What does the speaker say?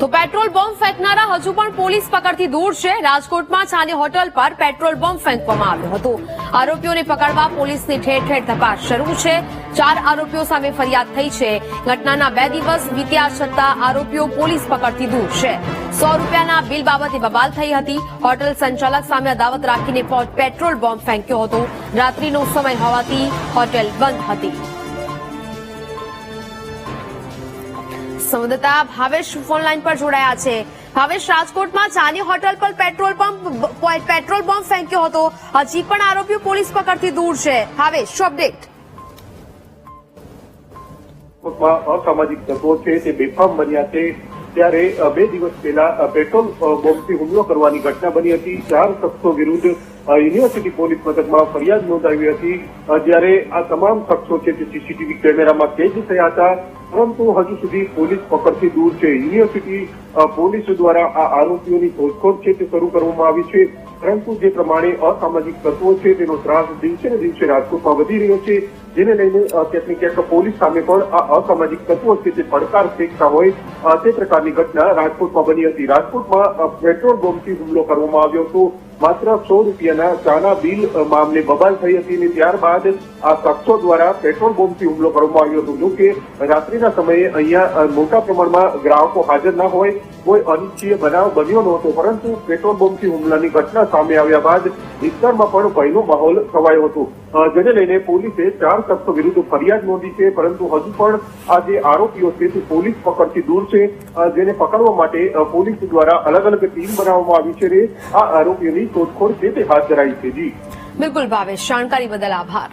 તો petrol bomb ફેંકનારા હજુ પણ પોલીસ પકડથી દૂર છે. રાજકોટમાં છાની હોટલ પર પેટ્રોલ બોમ્બ ફેંકવામાં આવ્યો હતો. આરોપીઓને પકડવા પોલીસની ઠેર ઠેર તપાસ શરૂ છે. ચાર આરોપીઓ સામે ફરિયાદ થઈ છે. ઘટનાના બે દિવસ વીત્યા છતાં આરોપીઓ પોલીસ પકડથી દૂર છે. સો રૂપિયાના બિલ બાબતે બબાલ થઈ હતી. હોટલ સંચાલક સામે અદાવત રાખીને પેટ્રોલ બોમ્બ ફેંક્યો હતો. રાત્રિનો સમય હોવાથી હોટેલ બંધ હતી. સંવાદદાતા ભાવેશ ફોન લાઈન પર જોડાયા છે. ભાવેશ, રાજકોટમાં ચાની હોટલ પર પેટ્રોલ પંપ પેટ્રોલ બોમ્બ ફેંક્યો હતો. હજી પણ આરોપીઓ પોલીસ પકડથી દૂર છે. ભાવેશ, શું અપડેટ? અસામાજિક તત્વો છે, તે બેફામ બન્યા છે. ત્યારે બે દિવસ પહેલા પેટ્રોલ બોમ્બથી હુમલો કરવાની ઘટના બની હતી. ચાર શખ્સો વિરુદ્ધ યુનિવર્સિટી પોલીસ મથકમાં ફરિયાદ નોંધાવી હતી. જ્યારે આ તમામ શખ્સો છે તે સીસીટીવી કેમેરામાં કેદ થયા હતા. પરંતુ હજુ સુધી પોલીસ પકડથી દૂર છે. યુનિવર્સિટી પોલીસ દ્વારા આ આરોપીઓની શોધખોળ છે તે શરૂ કરવામાં આવી છે. પરંતુ જે પ્રમાણે અસામાજિક તત્વો છે, તેનો ત્રાસ દિવસે ને દિવસે રાજકોટમાં વધી રહ્યો છે. જેને લઈને ક્યાંક ને પોલીસ સામે પણ આ અસામાજિક તત્વો છે તે પડકાર ફેંકતા હોય તે પ્રકારની ઘટના રાજકોટમાં બની હતી. રાજકોટમાં પેટ્રોલ બોમ્બથી હુમલો કરવામાં આવ્યો હતો. માત્ર સો રૂપિયાના ચાના બિલ મામલે બબાલ થઈ હતી અને ત્યારબાદ આ શખ્સો દ્વારા પેટ્રોલ બોમ્બથી હુમલો કરવામાં આવ્યો હતો. જો કે રાત્રિના સમયે અહીંયા મોટા પ્રમાણમાં ગ્રાહકો હાજર ના હોય, કોઈ અનિચ્છીય બનાવ બન્યો નહોતો. પરંતુ પેટ્રોલ બોમ્બથી હુમલાની ઘટના સામે આવ્યા બાદ વિસ્તારમાં પણ ભયનો માહોલ છવાયો હતો. જેને લઈને પોલીસે ચાર શખ્સો વિરુદ્ધ ફરિયાદ નોંધી છે, પરંતુ હજુ પણ આ જે આરોપીઓ છે તે પોલીસ પકડથી દૂર છે. જેને પકડવા માટે પોલીસ દ્વારા અલગ અલગ ટીમ બનાવવામાં આવી છે આ આરોપીઓની શોધખોળ છે તે હાથ ધરાઈ છે. જી. બિલકુલ ભાવેશ, જાણકારી બદલ આભાર.